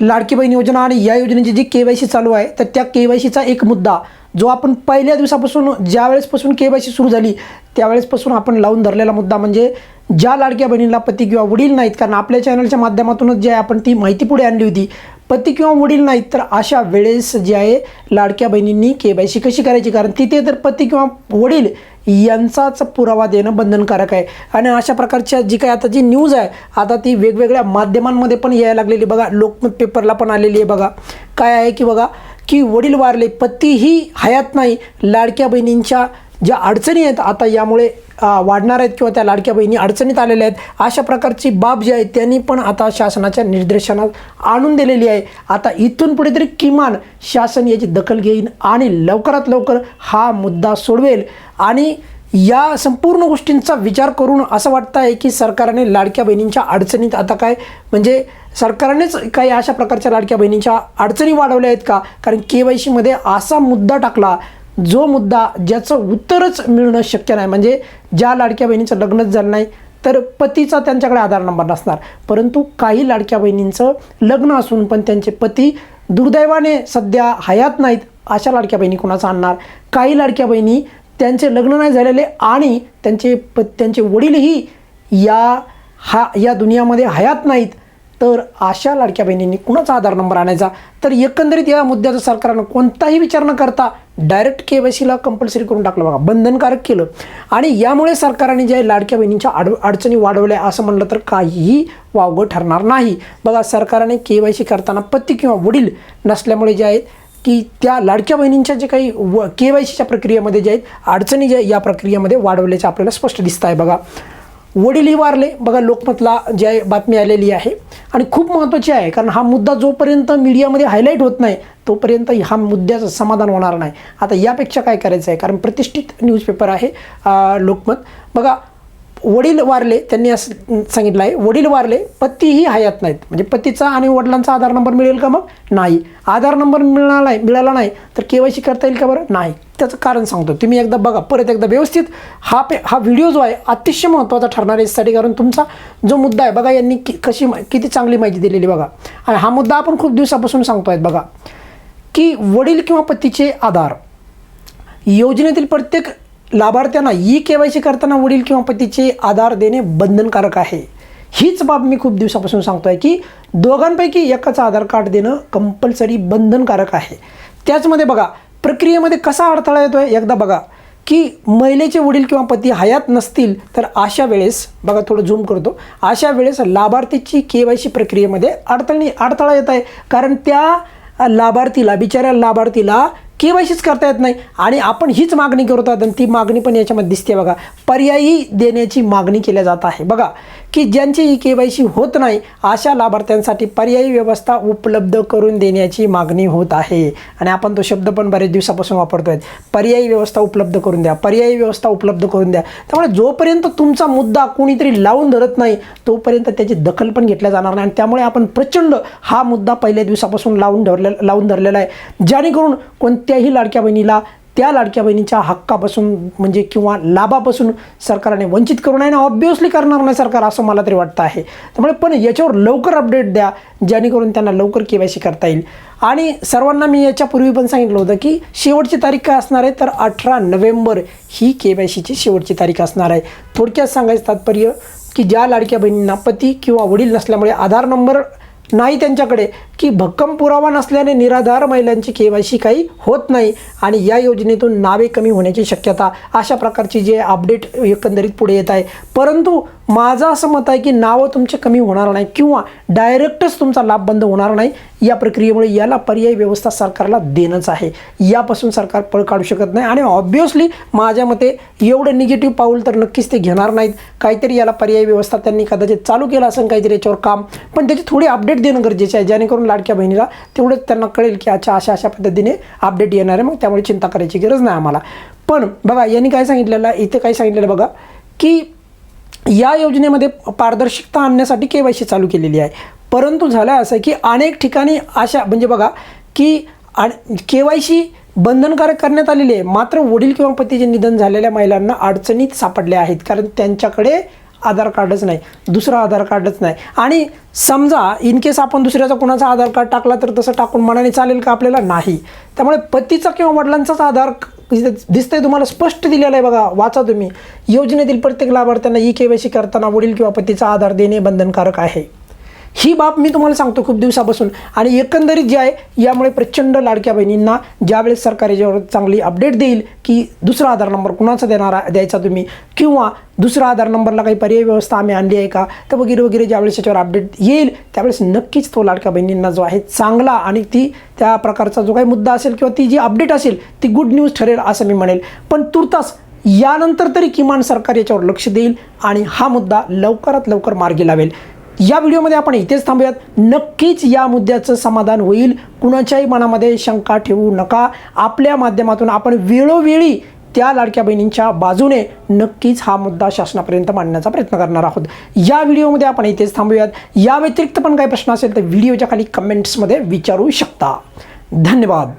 लाडकी बहीण योजना आणि या योजनेची जी के वाय सी चालू आहे तर त्या के वाय सीचा एक मुद्दा जो आपण पहिल्या दिवसापासून ज्या वेळेसपासून के वाय सी सुरू झाली त्यावेळेसपासून आपण लावून धरलेला मुद्दा म्हणजे ज्या लाडक्या बहिणीला पती किंवा वडील नाहीत कारण आपल्या चॅनलच्या माध्यमातूनच जे आहे आपण ती माहिती पुढे आणली होती पती किंवा वडील नाहीत तर अशा वेळेस जे आहे लाडक्या बहिणींनी के वाय सी कशी करायची? कारण तिथे तर पती किंवा वडील यांचाच पुरावा देणं बंधनकारक आहे. आणि अशा प्रकारच्या जी काही आता जी न्यूज आहे आता ती वेगवेगळ्या माध्यमांमध्ये पण यायला लागलेली बघा लोकमत पेपरला पण आलेली आहे बघा. काय आहे की बघा की वडील वारले पतीही हयात नाही. लाडक्या बहिणींच्या ज्या अडचणी आहेत आता यामुळे वाढणार आहेत किंवा त्या लाडक्या बहिणी अडचणीत आलेल्या आहेत अशा प्रकारची बाब जी आहे त्यांनी पण आता शासनाच्या निर्देशनात आणून दिलेली आहे. आता इथून पुढे तरी किमान शासन याची दखल घेईन आणि लवकरात लवकर हा मुद्दा सोडवेल. आणि या संपूर्ण गोष्टींचा विचार करून असं वाटतं आहे की सरकारने लाडक्या बहिणींच्या अडचणीत आता काय म्हणजे सरकारनेच काही अशा प्रकारच्या लाडक्या बहिणींच्या अडचणी वाढवल्या आहेत का? कारण के वाय सीमध्ये असा मुद्दा टाकला जो मुद्दा ज्याचं उत्तरच मिळणं शक्य नाही म्हणजे ज्या लाडक्या बहिणीचं लग्नच झालं नाही तर पतीचा त्यांच्याकडे आधार नंबर नसणार. परंतु काही लाडक्या बहिणींचं लग्न असून पण त्यांचे पती दुर्दैवाने सध्या हयात नाहीत अशा लाडक्या बहिणी कुणाचा आणणार? काही लाडक्या बहिणी त्यांचे लग्न नाही झालेले आणि त्यांचे प त्यांचे वडीलही या हा या दुनियामध्ये हयात नाहीत. तर अशा लाडक्या बहिणींनी कुणाचा आधार नंबर आणायचा? तर एकंदरीत या मुद्द्याचा सरकारनं कोणताही विचार न करता डायरेक्ट के वाय सीला कंपल्सरी करून टाकलं बघा. बंधनकारक केलं. आणि यामुळे सरकारने जे लाडक्या बहिणींच्या अड अडचणी वाढवल्या असं म्हणलं तर काहीही वावगं ठरणार नाही. बघा सरकारने के वाय सी करताना पती किंवा वडील नसल्यामुळे जे आहेत की त्या लाडक्या बहिणींच्या जे काही व के वाय सीच्या प्रक्रियेमध्ये जे आहेत अडचणी ज्या या प्रक्रियेमध्ये वाढवल्याचं आपल्याला स्पष्ट दिसत आहे बघा. वडीलही वारले. बघा लोकमतला जी बातमी आलेली आहे. आणि खूप महत्त्वाची आहे कारण हा मुद्दा जोपर्यंत मीडियामध्ये हायलाईट होत नाही तोपर्यंत हा मुद्द्याचं समाधान होणार नाही. आता यापेक्षा काय करायचं आहे? कारण प्रतिष्ठित न्यूजपेपर आहे लोकमत. बघा वडील वारले त्यांनी असं सांगितलं आहे वडील वारले पतीही हयात नाहीत. म्हणजे पतीचा आणि वडिलांचा आधार नंबर मिळेल का मग? नाही. आधार नंबर मिळाला नाही मिळाला नाही तर के वाय सी करता येईल का बरं? नाही. त्याचं कारण सांगतो तुम्ही एकदा बघा परत एकदा व्यवस्थित हा पे हा व्हिडिओ जो आहे अतिशय महत्त्वाचा ठरणार आहे यासाठी कारण तुमचा जो मुद्दा आहे बघा यांनी कि कशी मा- किती चांगली माहिती दिलेली बघा. आणि हा मुद्दा आपण खूप दिवसापासून सांगतो आहेत बघा की वडील किंवा पतीचे आधार. योजनेतील प्रत्येक लाभार्थ्यांना ई के वाय सी करताना वडील किंवा पतीचे आधार देणे बंधनकारक आहे. हीच बाब मी खूप दिवसापासून सांगतो आहे की दोघांपैकी एकाचं आधार कार्ड देणं कंपल्सरी बंधनकारक आहे. त्याचमध्ये बघा प्रक्रियेमध्ये कसा अडथळा येतोय? एकदा बघा की महिलेचे वडील किंवा पती हयात नसतील तर अशा वेळेस बघा थोडं झूम करतो अशा वेळेस लाभार्थीची के वाय सी प्रक्रियेमध्ये अडचणी अडथळा येत आहे. कारण त्या लाभार्थीला बिचाऱ्या लाभार्थीला के वाय सीच करता येत नाही. आणि आपण हीच मागणी करतात आणि ती मागणी पण याच्यामध्ये दिसते बघा. पर्यायी देण्याची मागणी केल्या जात आहे. बघा की ज्यांची ही के वाय सी होत नाही अशा लाभार्थ्यांसाठी पर्यायी व्यवस्था उपलब्ध करून देण्याची मागणी होत आहे. आणि आपण तो शब्द पण बरेच दिवसापासून वापरतो आहे पर्यायी व्यवस्था उपलब्ध करून द्या. पर्यायी व्यवस्था उपलब्ध करून द्या. त्यामुळे जोपर्यंत तुमचा मुद्दा कोणीतरी लावून धरत नाही तोपर्यंत त्याची दखल पण घेतल्या जाणार नाही. आणि त्यामुळे आपण प्रचंड हा मुद्दा पहिल्या दिवसापासून लावून धरले लावून धरलेला आहे. जेणेकरून कोणत्याही लाडक्या बहिणीला त्या लाडक्या बहिणीच्या हक्कापासून म्हणजे किंवा लाभापासून सरकारने वंचित करू नये ना ऑब्वियसली करणार नाही सरकार असं मला तरी वाटतं आहे. त्यामुळे पण याच्यावर लवकर अपडेट द्या जेणेकरून त्यांना लवकर के वाय सी करता येईल. आणि सर्वांना मी याच्यापूर्वी पण सांगितलं होतं की शेवटची तारीख काय असणार आहे? तर अठरा नोव्हेंबर ही के वाय सीची शेवटची तारीख असणार आहे. थोडक्यात सांगायचं तात्पर्य की ज्या लाडक्या बहिणींना पती किंवा वडील नसल्यामुळे आधार नंबर नाही त्यांच्याकडे. की भक्कम पुरावा नसल्याने निराधार महिलांची के वाय सी काही होत नाही आणि या योजनेतून नावे कमी होण्याची शक्यता अशा प्रकारची जे अपडेट एकंदरीत पुढे येत आहे. परंतु माझं असं मत आहे की नावं तुमचे कमी होणार नाही किंवा डायरेक्टच तुमचा लाभ बंद होणार नाही. या प्रक्रियेमुळे याला पर्यायी व्यवस्था सरकारला देणंच आहे. यापासून सरकार पळ काढू शकत नाही आणि ऑब्वियसली माझ्या मते एवढं निगेटिव्ह पाऊल तर नक्कीच ते घेणार नाहीत. काहीतरी याला पर्यायी व्यवस्था त्यांनी कदाचित चालू केलं असं काहीतरी याच्यावर काम पण त्याची थोडी अपडेट देणं गरजेचं आहे. जेणेकरून लाडक्या बहिणीला तेवढंच त्यांना कळेल की अच्छा अशा अशा पद्धतीने अपडेट येणार आहे. मग त्यामुळे चिंता करायची गरज नाही आम्हाला. पण बघा यांनी काय सांगितलेलं आहे? इथे काय सांगितलेलं बघा की या योजनेमध्ये पारदर्शकता आणण्यासाठी के वाय सी चालू केलेली आहे. परंतु झालं असं की अनेक ठिकाणी अशा म्हणजे बघा की के वाय सी बंधनकारक करण्यात आलेली आहे. मात्र वडील किंवा पतीचे निधन झालेल्या महिलांना अडचणीत सापडले आहेत. कारण त्यांच्याकडे आधार कार्डच नाही. दुसरं आधार कार्डच नाही. आणि समजा इन केस आपण दुसऱ्याचा कोणाचा आधार कार्ड टाकला तर तसं टाकून मनाने चालेल का आपल्याला? नाही. त्यामुळे पतीचा किंवा वडिलांचाच आधार दिसतंय तुम्हाला स्पष्ट दिलेलं आहे बघा वाचा तुम्ही. योजनेतील प्रत्येक लाभार्थ्यांना ई के वाय सी करताना वडील किंवा पतीचा आधार देणे बंधनकारक आहे. ही बाब मी तुम्हाला सांगतो खूप दिवसापासून. आणि एकंदरीत जे आहे यामुळे प्रचंड लाडक्या बहिणींना ज्यावेळेस सरकार याच्यावर चांगली अपडेट देईल की दुसरा आधार नंबर कुणाचा देणारा द्यायचा तुम्ही? किंवा दुसरा आधार नंबरला काही पर्याय व्यवस्था आम्ही आणली आहे का? तर वगैरे वगैरे ज्यावेळेस याच्यावर अपडेट येईल त्यावेळेस नक्कीच तो लाडक्या बहिणींना जो आहे चांगला आणि ती त्या प्रकारचा जो काही मुद्दा असेल किंवा ती जी अपडेट असेल ती गुड न्यूज ठरेल असं मी म्हणेल. पण तुर्तास यानंतर तरी किमान सरकार याच्यावर लक्ष देईल आणि हा मुद्दा लवकरात लवकर मार्गी लावेल. या व्हिडिओमध्ये आपण इथेच थांबूयात. नक्कीच या मुद्द्याचं समाधान होईल. कुणाच्याही मनामध्ये शंका ठेवू नका. आपल्या माध्यमातून आपण वेळोवेळी त्या लाडक्या बहिणींच्या बाजूने नक्कीच हा मुद्दा शासनापर्यंत मांडण्याचा प्रयत्न करणार आहोत. या व्हिडिओमध्ये आपण इथेच थांबूयात. या व्यतिरिक्त पण काही प्रश्न असेल तर व्हिडिओच्या खाली कमेंट्समध्ये विचारू शकता. धन्यवाद.